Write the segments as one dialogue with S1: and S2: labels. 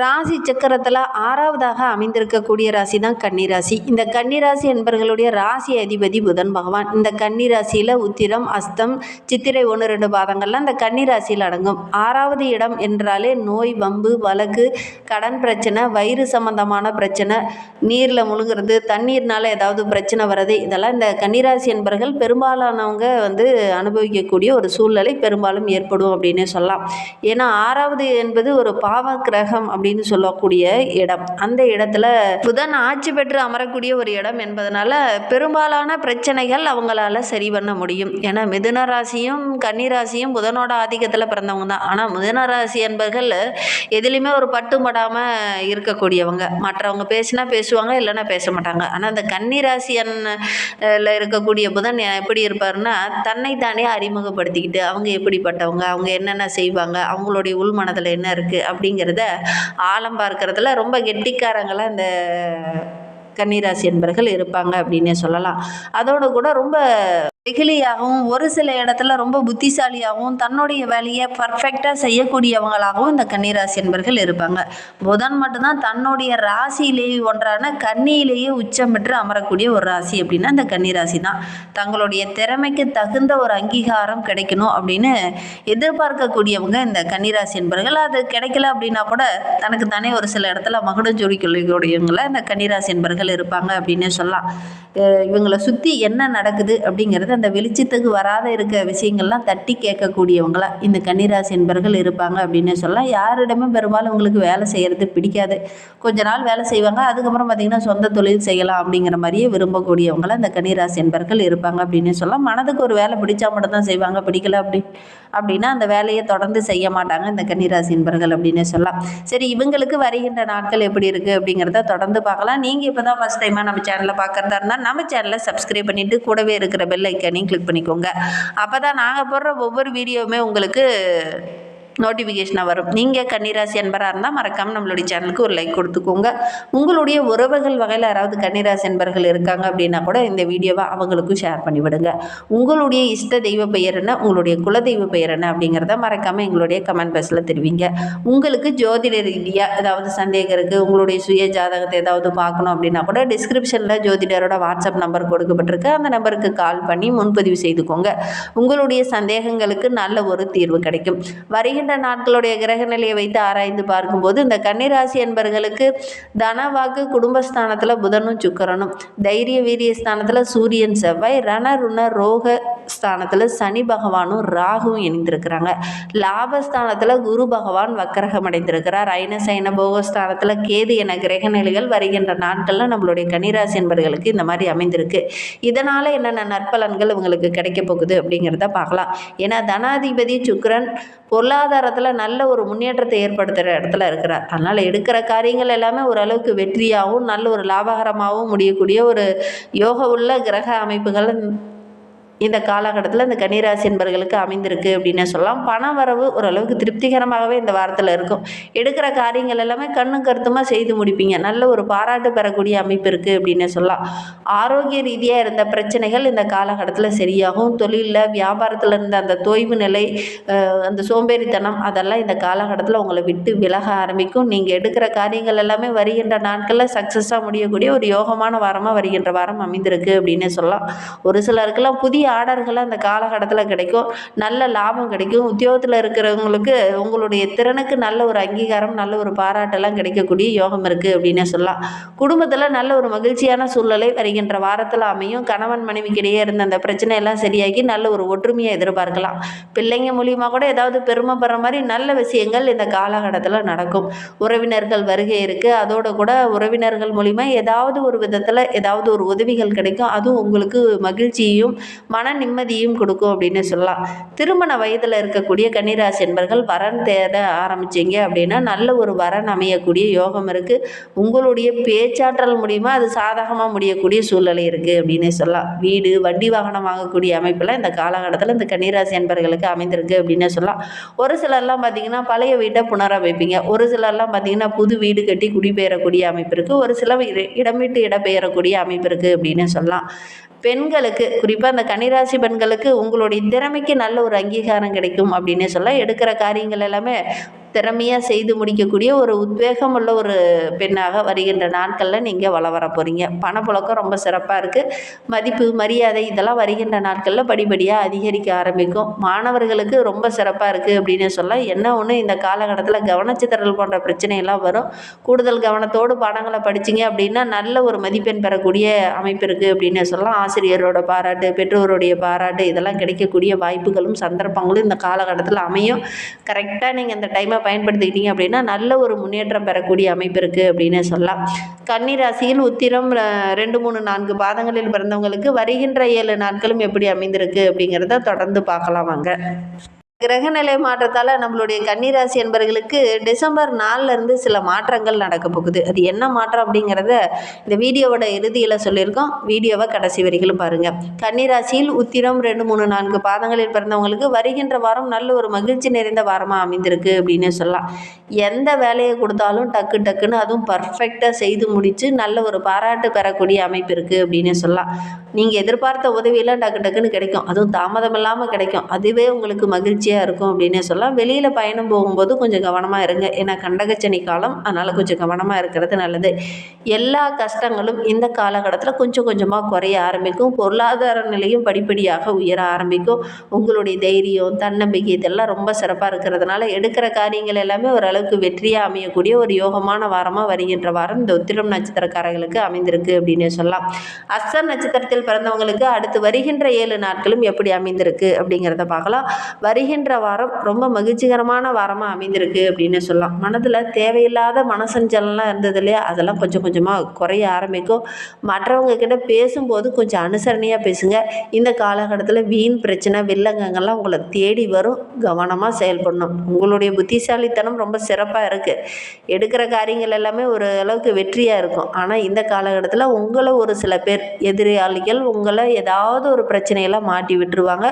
S1: ராசி சக்கரத்தில் ஆறாவதாக அமைந்திருக்கக்கூடிய ராசி தான் கன்னிராசி. இந்த கன்னிராசி என்பர்களுடைய ராசி அதிபதி புதன் பகவான். இந்த கன்னிராசியில் உத்திரம் அஸ்தம் சித்திரை ஒன்று ரெண்டு பாதங்கள்லாம் இந்த கன்னிராசியில் அடங்கும். ஆறாவது இடம் என்றாலே நோய் வம்பு வழக்கு கடன் பிரச்சனை வயிறு சம்பந்தமான பிரச்சனை நீரில் முழுங்குறது தண்ணீர்னால ஏதாவது பிரச்சனை வர்றது இதெல்லாம் இந்த கன்னிராசி என்பர்கள் பெரும்பாலானவங்க வந்து அனுபவிக்கக்கூடிய ஒரு சூழ்நிலை பெரும்பாலும் ஏற்படும் அப்படின்னு சொல்லலாம். ஏன்னா ஆறாவது என்பது ஒரு பாவ கிரகம் அப்படின்னு சொல்லக்கூடிய இடம். அந்த இடத்துல புதன் ஆட்சி பெற்று அமரக்கூடிய ஒரு இடம் என்பதனால பெரும்பாலான பிரச்சனைகள் அவங்களால சரி பண்ண முடியும். ஏன்னா மிதுன ராசியும் கன்னி ராசியும் புதனோட ஆதிக்கத்தில் பிறந்தவங்க தான். ஆனால் மிதுன ராசி என்பர்கள் எதுலேயுமே ஒரு பட்டுப்படாமல் இருக்கக்கூடியவங்க. மற்றவங்க பேசினா பேசுவாங்க இல்லைன்னா பேச மாட்டாங்க. ஆனால் அந்த கன்னி ராசியன்ல இருக்கக்கூடிய புதன் எப்படி இருப்பாருன்னா தன்னைத்தானே அறிமுகப்படுத்திக்கிட்டு அவங்க எப்படிப்பட்டவங்க அவங்க என்னென்ன செய்வாங்க அவங்களுடைய உள் மனதில் என்ன இருக்குது அப்படிங்கிறத ஆழம் பார்க்கறதுல ரொம்ப கெட்டிக்காரங்களாக இந்த கன்னிராசி என்பர்கள் இருப்பாங்க அப்படின்னே சொல்லலாம். அதோடு கூட ரொம்ப வெகுலியாகவும் ஒரு சில இடத்துல ரொம்ப புத்திசாலியாகவும் தன்னுடைய வேலையை பர்ஃபெக்டாக செய்யக்கூடியவங்களாகவும் இந்த கன்னிராசி என்பர்கள் இருப்பாங்க. புதன் மட்டும்தான் தன்னுடைய ராசியிலேயே ஒன்றான கன்னியிலேயே உச்சம் பெற்று அமரக்கூடிய ஒரு ராசி அப்படின்னா இந்த கன்னிராசி தான். தங்களுடைய திறமைக்கு தகுந்த ஒரு அங்கீகாரம் கிடைக்கணும் அப்படின்னு எதிர்பார்க்கக்கூடியவங்க இந்த கன்னிராசி என்பர்கள். அது கிடைக்கல அப்படின்னா கூட தனக்கு தானே ஒரு சில இடத்துல மகுடம் ஜோடி கொள்ளக்கூடியவங்கள இந்த கன்னிராசி என்பர்கள் இருப்பாங்க அப்படின்னு சொல்லலாம். இவங்களை சுற்றி என்ன நடக்குது அப்படிங்கிறது அந்த வெளிச்சத்துக்கு வராத இருக்க விஷயங்கள்லாம் தட்டி கேட்கக்கூடியவங்களா இந்த கன்னிராசி என்பர்கள் இருப்பாங்க அப்படின்னு சொல்லலாம் யாரிடமே பெரும்பாலும் உங்களுக்கு வேலை செய்கிறது பிடிக்காது. கொஞ்ச நாள் வேலை செய்வாங்க அதுக்கப்புறம் பார்த்திங்கன்னா சொந்த தொழில் செய்யலாம் அப்படிங்கிற மாதிரியே விரும்பக்கூடியவங்களா இந்த கன்னிராசி என்பர்கள் இருப்பாங்க அப்படின்னு சொல்லலாம் மனதுக்கு ஒரு வேலை பிடிச்சா மட்டும் தான் செய்வாங்க பிடிக்கல அப்படி அப்படின்னா அந்த வேலையை தொடர்ந்து செய்ய மாட்டாங்க இந்த கன்னிராசி என்பர்கள் அப்படின்னு சொல்லலாம். சரி இவங்களுக்கு வருகின்ற நாட்கள் எப்படி இருக்குது அப்படிங்கிறத தொடர்ந்து பார்க்கலாம். நீங்கள் இப்போ தான் ஃபஸ்ட் டைமாக நம்ம சேனலில் பார்க்குறதா இருந்தால் நம்ம சேனலை சப்ஸ்கிரைப் பண்ணிவிட்டு கூடவே இருக்கிற பெல் ஐக்கானையும் கிளிக் பண்ணிக்கோங்க. அப்போ தான் நாங்கள் போடுற ஒவ்வொரு வீடியோவுமே உங்களுக்கு நோட்டிஃபிகேஷனாக வரும். நீங்கள் கன்னிராசி என்பராக இருந்தால் மறக்காமல் நம்மளுடைய சேனலுக்கு ஒரு லைக் கொடுத்துக்கோங்க. உங்களுடைய உறவுகள் வகையில் யாராவது கன்னிராசி அன்பர்கள் இருக்காங்க அப்படின்னா கூட இந்த வீடியோவை அவங்களுக்கும் ஷேர் பண்ணிவிடுங்க. உங்களுடைய இஷ்ட தெய்வ பெயர் என்ன? உங்களுடைய குலதெய்வ பெயர் என்ன? அப்படிங்கிறத மறக்காமல் எங்களுடைய கமெண்ட் பாக்ஸில் தெரிவிங்க. உங்களுக்கு ஜோதிட ரீதியாக ஏதாவது சந்தேகம் இருக்குது உங்களுடைய சுய ஜாதகத்தை ஏதாவது பார்க்கணும் அப்படின்னா கூட டிஸ்கிரிப்ஷனில் ஜோதிடரோட வாட்ஸ்அப் நம்பர் கொடுக்கப்பட்டிருக்கு. அந்த நம்பருக்கு கால் பண்ணி முன்பதிவு செய்துக்கோங்க. உங்களுடைய சந்தேகங்களுக்கு நல்ல ஒரு தீர்வு கிடைக்கும். வருகின்ற நாட்களுடைய கிரக நிலையை வைத்து ஆராய்ந்து பார்க்கும்போது இந்த கன்னிராசி என்பர்களுக்கு தனவாக்கு குடும்பஸ்தானத்தில் புதனும் சுக்கரனும் தைரிய வீரிய ஸ்தானத்தில் சூரியன் செவ்வாய் ரணருண ரோக ஸ்தானத்தில் சனி பகவானும் ராகுவும் இணைந்திருக்கிறாங்க. லாபஸ்தானத்தில் குரு பகவான் வக்கரகம் அடைந்திருக்கிறார். ஐனசைன போகஸ்தானத்தில் கேது என கிரக நிலைகள் வருகின்ற நாட்களில் நம்மளுடைய கன்னிராசி என்பர்களுக்கு இந்த மாதிரி அமைந்திருக்கு. இதனால் என்னென்ன நற்பலன்கள் உங்களுக்கு கிடைக்க போகுது அப்படிங்கிறத பார்க்கலாம். ஏன்னா தனாதிபதி சுக்கிரன் பொருளாதாரத்தில் நல்ல ஒரு முன்னேற்றத்தை ஏற்படுத்துகிற இடத்துல இருக்கிறார். அதனால் எடுக்கிற காரியங்கள் எல்லாமே ஓரளவுக்கு வெற்றியாகவும் நல்ல ஒரு லாபகரமாகவும் முடியக்கூடிய ஒரு யோக உள்ள கிரக அமைப்புகள் இந்த காலகட்டத்தில் இந்த கன்னிராசி என்பர்களுக்கு அமைந்திருக்கு அப்படின்னு சொல்லலாம். பண வரவு ஓரளவுக்கு திருப்திகரமாகவே இந்த வாரத்தில் இருக்கும். எடுக்கிற காரியங்கள் எல்லாமே கண்ணும் கருத்துமாக செய்து முடிப்பீங்க. நல்ல ஒரு பாராட்டு பெறக்கூடிய அமைப்பு இருக்குது அப்படின்னு சொல்லலாம். ஆரோக்கிய ரீதியாக இருந்த பிரச்சனைகள் இந்த காலகட்டத்தில் சரியாகும். தொழிலில் வியாபாரத்தில் இருந்த அந்த தொய்வு நிலை அந்த சோம்பேறித்தனம் அதெல்லாம் இந்த காலகட்டத்தில் உங்களை விட்டு விலக ஆரம்பிக்கும். நீங்கள் எடுக்கிற காரியங்கள் எல்லாமே வருகின்ற நாட்களில் சக்ஸஸாக முடியக்கூடிய ஒரு யோகமான வாரமாக வருகின்ற வாரம் அமைந்திருக்கு அப்படின்னு சொல்லலாம். ஒரு சிலருக்கெல்லாம் புதிய ஆர்டர்கள் அந்த காலகட்டத்தில் கிடைக்கும். நல்ல லாபம் கிடைக்கும். உத்தியோகத்தில் இருக்கிறவங்களுக்கு உங்களுடைய திறனுக்கு நல்ல ஒரு அங்கீகாரம் நல்ல ஒரு பாராட்டெல்லாம் கிடைக்கக்கூடிய யோகம் இருக்குது அப்படின்னே சொல்லலாம். குடும்பத்தில் நல்ல ஒரு மகிழ்ச்சியான சூழ்நிலை வருகின்ற வாரத்தில் அமையும். கணவன் மனைவிக்கிடையே இருந்த அந்த பிரச்சனையெல்லாம் சரியாகி நல்ல ஒரு ஒற்றுமையை எதிர்பார்க்கலாம். பிள்ளைங்க மூலியமாக கூட ஏதாவது பெருமைப்படுற மாதிரி நல்ல விஷயங்கள் இந்த காலகட்டத்தில் நடக்கும். உறவினர்கள் வருகை இருக்குது அதோட கூட உறவினர்கள் மூலிமா ஏதாவது ஒரு விதத்தில் ஏதாவது ஒரு உதவிகள் கிடைக்கும். அதுவும் உங்களுக்கு மகிழ்ச்சியையும் மன நிம்மதியும் கொடுக்கும் அப்படின்னு சொல்லலாம். திருமண வயதில் இருக்கக்கூடிய கன்னிராசி என்பர்கள் வரன் தேட ஆரம்பிச்சீங்க அப்படின்னா நல்ல ஒரு வரன் அமையக்கூடிய யோகம் இருக்குது உங்களுடைய பேச்சாற்றல் மூலிமா அது சாதகமாக முடியக்கூடிய சூழ்நிலை இருக்குது அப்படின்னு சொல்லலாம். வீடு வண்டி வாகனம் வாங்கக்கூடிய அமைப்பில் இந்த காலகட்டத்தில் இந்த கன்னிராசி என்பர்களுக்கு அமைந்திருக்கு அப்படின்னு சொல்லலாம். ஒரு சிலர்லாம் பார்த்தீங்கன்னா பழைய வீட்டை புனரமைப்பீங்க. ஒரு சிலர்லாம் பார்த்தீங்கன்னா புது வீடு கட்டி குடிபெயரக்கூடிய அமைப்பு இருக்குது ஒரு சில இடமிட்டு இடம் விட்டு இடம்பெயரக்கூடிய அமைப்பு இருக்குது அப்படின்னு சொல்லலாம். பெண்களுக்கு குறிப்பாக அந்த கன்னிராசி பெண்களுக்கு உங்களுடைய திறமைக்கு நல்ல ஒரு அங்கீகாரம் கிடைக்கும் அப்படின்னு சொல்ல எடுக்கிற காரியங்கள் எல்லாமே திறமையாக செய்து முடிக்கக்கூடிய ஒரு உத்வேகம் உள்ள ஒரு பெண்ணாக வருகின்ற நாட்களில் நீங்கள் வள வர போகிறீங்க பணப்புழக்கம் ரொம்ப சிறப்பாக இருக்குது மதிப்பு மரியாதை இதெல்லாம் வருகின்ற நாட்களில் படிப்படியாக அதிகரிக்க ஆரம்பிக்கும். மாணவர்களுக்கு ரொம்ப சிறப்பாக இருக்குது அப்படின்னு சொல்ல என்ன ஒன்று இந்த காலகட்டத்தில் கவனச்சிதறல் போன்ற பிரச்சனையெல்லாம் வரும். கூடுதல் கவனத்தோடு பாடங்களை படிச்சீங்க அப்படின்னா நல்ல ஒரு மதிப்பெண் பெறக்கூடிய அமைப்பு இருக்குது அப்படின்னு சொல்லலாம். ஆசிரியரோட பாராட்டு பெற்றோருடைய பாராட்டு இதெல்லாம் கிடைக்கக்கூடிய வாய்ப்புகளும் சந்தர்ப்பங்களும் இந்த காலகட்டத்தில் அமையும். கரெக்டாக நீங்கள் இந்த டைமை பயன்படுத்திக்கிட்டீங்க அப்படின்னா நல்ல ஒரு முன்னேற்றம் பெறக்கூடிய அமைப்பு இருக்குது அப்படின்னு சொல்லலாம். கன்னிராசியில் உத்திரம் ரெண்டு மூணு நான்கு பாதங்களில் பிறந்தவங்களுக்கு வருகின்ற ஏழு நாட்களும் எப்படி அமைந்திருக்கு அப்படிங்கிறத தொடர்ந்து பார்க்கலாம் வாங்க. கிரகநிலை மாற்றத்தால் நம்மளுடைய கன்னிராசி என்பவர்களுக்கு டிசம்பர் நாலுலேருந்து சில மாற்றங்கள் நடக்க போகுது. அது என்ன மாற்றம் அப்படிங்கிறத இந்த வீடியோவோட இறுதியில் சொல்லியிருக்கோம். வீடியோவை கடைசி வரிகளும் பாருங்கள் கன்னிராசியில் உத்திரம் ரெண்டு மூணு நான்கு பாதங்களில் பிறந்தவங்களுக்கு வருகின்ற வாரம் நல்ல ஒரு மகிழ்ச்சி நிறைந்த வாரமாக அமைந்திருக்கு அப்படின்னு சொல்லலாம். எந்த வேலையை கொடுத்தாலும் டக்கு டக்குன்னு அதுவும் பர்ஃபெக்டாக செய்து முடித்து நல்ல ஒரு பாராட்டு பெறக்கூடிய அமைப்பு இருக்குது அப்படின்னு சொல்லலாம். நீங்கள் எதிர்பார்த்த உதவியெல்லாம் டக்கு டக்குன்னு கிடைக்கும். அதுவும் தாமதம் இல்லாமல் கிடைக்கும். அதுவே உங்களுக்கு மகிழ்ச்சி மகிழ்ச்சியாக இருக்கும் அப்படின்னு சொல்லலாம். வெளியில் பயணம் போகும்போது கொஞ்சம் கவனமாக இருங்க. ஏன்னா கண்டகச்சனி காலம். அதனால் கொஞ்சம் கவனமாக இருக்கிறது நல்லது. எல்லா கஷ்டங்களும் இந்த காலகட்டத்தில் கொஞ்சம் கொஞ்சமாக குறைய ஆரம்பிக்கும். பொருளாதார நிலையும் படிப்படியாக உயர ஆரம்பிக்கும். உங்களுடைய தைரியம் தன்னம்பிக்கை இதெல்லாம் ரொம்ப சிறப்பாக இருக்கிறதுனால எடுக்கிற காரியங்கள் எல்லாமே ஓரளவுக்கு வெற்றியாக அமையக்கூடிய ஒரு யோகமான வாரமாக வருகின்ற வாரம் இந்த உத்திரம் நட்சத்திரக்காரர்களுக்கு அமைந்திருக்கு அப்படின்னு சொல்லலாம். அஸ்தர் நட்சத்திரத்தில் பிறந்தவங்களுக்கு அடுத்து வருகின்ற ஏழு நாட்களும் எப்படி அமைந்திருக்கு அப்படிங்கிறத பார்க்கலாம். வருகின்ற என்ற வாரம் ரொம்ப மகிழ்ச்சிகரமான வாரமாக அமைந்திருக்கு அப்படின்னு சொல்லலாம். மனதில் தேவையில்லாத மனசஞ்சலம்லாம் இருந்தது இல்லையா? அதெல்லாம் கொஞ்சம் கொஞ்சமாக குறைய ஆரம்பிக்கும். மற்றவங்க கிட்ட பேசும்போது கொஞ்சம் அனுசரணையாக பேசுங்க. இந்த காலகட்டத்தில் வீண் பிரச்சனை வில்லங்கங்கள்லாம் உங்களை தேடி வரும். கவனமாக செயல்படணும். உங்களுடைய புத்திசாலித்தனம் ரொம்ப சிறப்பாக இருக்குது எடுக்கிற காரியங்கள் எல்லாமே ஒரு அளவுக்கு வெற்றியாக இருக்கும். ஆனால் இந்த காலகட்டத்தில் உங்களை ஒரு சில பேர் எதிராளிகள் உங்களை ஏதாவது ஒரு பிரச்சனையெல்லாம் மாட்டி விட்டுருவாங்க.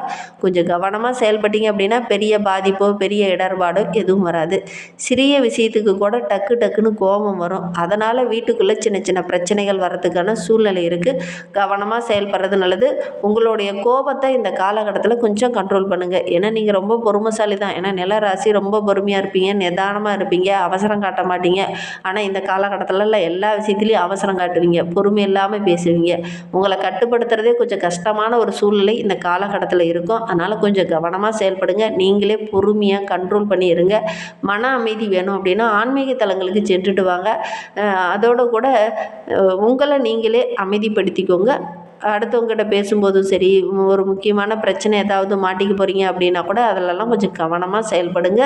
S1: கொஞ்சம் கவனமாக செயல்பட்டீங்க அப்படின்னா பெரிய பாதிப்போ பெரிய இடர்பாடோ எதுவும் வராது. சிறிய விஷயத்துக்கு கூட டக்கு டக்குன்னு கோபம் வரும். அதனால் வீட்டுக்குள்ளே சின்ன சின்ன பிரச்சனைகள் வர்றதுக்கான சூழ்நிலை இருக்குது கவனமாக செயல்படுறது நல்லது. உங்களுடைய கோபத்தை இந்த காலகட்டத்தில் கொஞ்சம் கண்ட்ரோல் பண்ணுங்கள் ஏன்னா நீங்கள் ரொம்ப பொறுமைசாலி தான் ஏன்னா நில ராசி ரொம்ப பொறுமையாக இருப்பீங்க. நிதானமாக இருப்பீங்க. அவசரம் காட்ட மாட்டீங்க. ஆனால் இந்த காலகட்டத்திலலாம் எல்லா விஷயத்துலையும் அவசரம் காட்டுவீங்க. பொறுமை இல்லாமல் பேசுவீங்க. உங்களை கட்டுப்படுத்துறதே கொஞ்சம் கஷ்டமான ஒரு சூழ்நிலை இந்த காலகட்டத்தில் இருக்கும். அதனால் கொஞ்சம் கவனமாக செயல்படுங்க. நீங்களே பொறுமையாக கண்ட்ரோல் பண்ணி இருங்க. மன அமைதி வேணும் அப்படின்னா ஆன்மீக தலங்களுக்கு சென்றுட்டு வாங்க. அதோடு கூட உங்களை நீங்களே அமைதிப்படுத்திக்கோங்க. அடுத்தவங்ககிட்ட பேசும்போதும் சரி ஒரு முக்கியமான பிரச்சனை ஏதாவது மாட்டிக்க போகிறீங்க அப்படின்னா கூட அதிலெல்லாம் கொஞ்சம் கவனமாக செயல்படுங்க.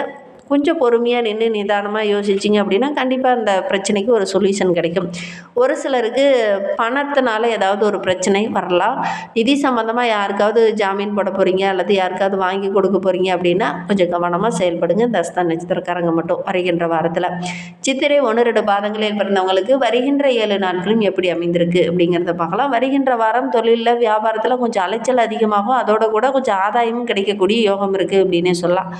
S1: கொஞ்சம் பொறுமையாக நின்று நிதானமாக யோசிச்சிங்க அப்படின்னா கண்டிப்பாக அந்த பிரச்சனைக்கு ஒரு சொல்யூஷன் கிடைக்கும். ஒரு சிலருக்கு பணத்தினால ஏதாவது ஒரு பிரச்சனை வரலாம். நிதி சம்மந்தமாக யாருக்காவது ஜாமீன் போட போகிறீங்க அல்லது யாருக்காவது வாங்கி கொடுக்க போகிறீங்க அப்படின்னா கொஞ்சம் கவனமாக செயல்படுங்க. தஸ்தான் நட்சத்திரக்காரங்க மட்டும் வருகின்ற வாரத்தில். சித்திரை ஒன்று ரெண்டு பாதங்களில் பிறந்தவங்களுக்கு வருகின்ற ஏழு நாட்களும் எப்படி அமைந்திருக்கு அப்படிங்கிறத பார்க்கலாம். வருகின்ற வாரம் தொழிலில் வியாபாரத்தில் கொஞ்சம் அலைச்சல் அதிகமாகும். அதோட கூட கொஞ்சம் ஆதாயமும் கிடைக்கக்கூடிய யோகம் இருக்குது அப்படின்னே சொல்லலாம்.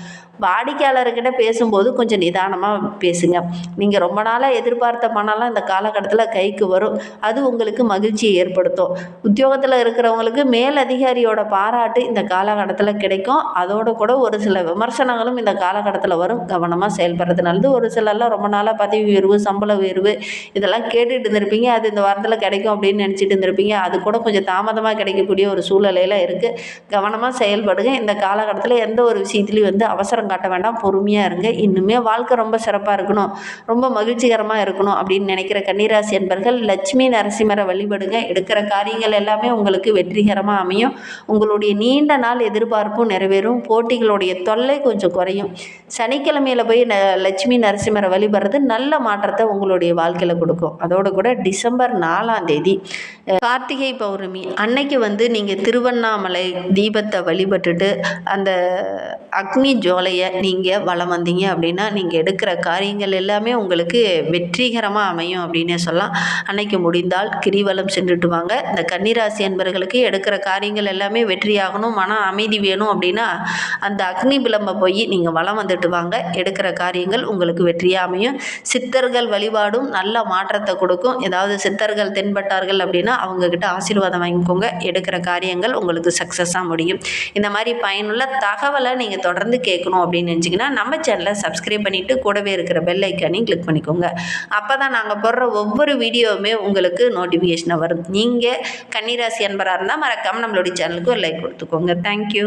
S1: வாடிக்கையாளர்கிட்ட பேசும்போது கொஞ்சம் நிதானமாக பேசுங்க. நீங்கள் ரொம்ப நாளாக எதிர்பார்த்த பணம்லாம் இந்த காலகட்டத்தில் கைக்கு வரும். அது உங்களுக்கு மகிழ்ச்சியை ஏற்படுத்தும். உத்தியோகத்தில் இருக்கிறவங்களுக்கு மேல் அதிகாரியோட பாராட்டு இந்த காலகட்டத்தில் கிடைக்கும். அதோடு கூட ஒரு சில விமர்சனங்களும் இந்த காலகட்டத்தில் வரும். கவனமாக செயல்படுறது நல்லது. ஒரு சிலர்லாம் ரொம்ப நாளாக பதவி உயர்வு சம்பள உயர்வு இதெல்லாம் கேட்டுட்டு இருந்திருப்பீங்க. அது இந்த வாரத்தில் கிடைக்கும் அப்படின்னு நினச்சிட்டு இருந்திருப்பீங்க. அது கூட கொஞ்சம் தாமதமாக கிடைக்கக்கூடிய ஒரு சூழ்நிலையில் இருக்குது கவனமாக செயல்படுங்க. இந்த காலகட்டத்தில் எந்த ஒரு விஷயத்துலையும் வந்து அவசரம் காட்ட வேண்டாம். பொறுமையாக இருங்க. இன்னுமே வாழ்க்கை ரொம்ப சிறப்பாக இருக்கணும். ரொம்ப மகிழ்ச்சிகரமாக இருக்கணும் அப்படின்னு நினைக்கிற கன்னிராசி என்பர்கள் லட்சுமி நரசிம்மரை வழிபடுங்க. எடுக்கிற காரியங்கள் எல்லாமே உங்களுக்கு வெற்றிகரமாக அமையும். உங்களுடைய நீண்ட நாள் எதிர்பார்ப்பும் நிறைவேறும். போட்டிகளுடைய தொல்லை கொஞ்சம் குறையும். சனிக்கிழமையில் போய் ந லட்சுமி நரசிம்மரை வழிபடுறது நல்ல மாற்றத்தை உங்களுடைய வாழ்க்கையில் கொடுக்கும். அதோடு கூட டிசம்பர் நாலாம் தேதி கார்த்திகை பௌர்ணமி அன்னைக்கு வந்து நீங்கள் திருவண்ணாமலை தீபத்தை வழிபட்டுட்டு அந்த அக்னி ஜோலையை நீங்கள் வளம் வலம் வந்தீங்க அப்படின்னா நீங்கள் எடுக்கிற காரியங்கள் எல்லாமே உங்களுக்கு வெற்றிகரமாக அமையும் அப்படின்னே சொல்லலாம். அன்னைக்கு முடிந்தால் கிரிவலம் சென்றுட்டு வாங்க. இந்த கன்னிராசி என்பவர்களுக்கு எடுக்கிற காரியங்கள் எல்லாமே வெற்றியாகணும் மன அமைதி வேணும் அப்படின்னா அந்த அக்னி பிளம்பை போய் நீங்கள் வலம் வந்துட்டு வாங்க. எடுக்கிற காரியங்கள் உங்களுக்கு வெற்றியாக அமையும். சித்தர்கள் வழிபாடும் நல்ல மாற்றத்தை கொடுக்கும். ஏதாவது சித்தர்கள் தென்பட்டார்கள் அப்படின்னா அவங்கக்கிட்ட ஆசீர்வாதம் வாங்கிக்கோங்க. எடுக்கிற காரியங்கள் உங்களுக்கு சக்ஸஸாக முடியும். இந்த மாதிரி பயனுள்ள தகவலை நீங்கள் தொடர்ந்து கேட்கணும் அப்படின்னு நினச்சிங்கன்னா நம்ம சேனலை சப்ஸ்கிரைப் பண்ணிவிட்டு கூடவே இருக்கிற பெல் ஐக்கானையும் கிளிக் பண்ணிக்கோங்க. அப்போ தான் நாங்கள் போடுற ஒவ்வொரு வீடியோவுமே உங்களுக்கு நோட்டிஃபிகேஷனாக வரும். நீங்கள் கன்னிராசி அன்பராக இருந்தால் மறக்காமல் நம்மளுடைய சேனலுக்கு ஒரு லைக் கொடுத்துக்கோங்க. தேங்க்யூ